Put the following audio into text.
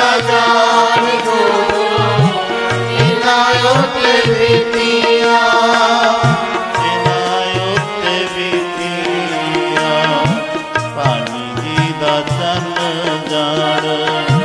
ਜਾਣ ਗੁਰੂ ਇਨਾ ਉਤੇ ਬੀਤੀਆਂ। ਪਾਣੀ ਜੀ ਦਾ ਚੰਨ ਜਾਣ।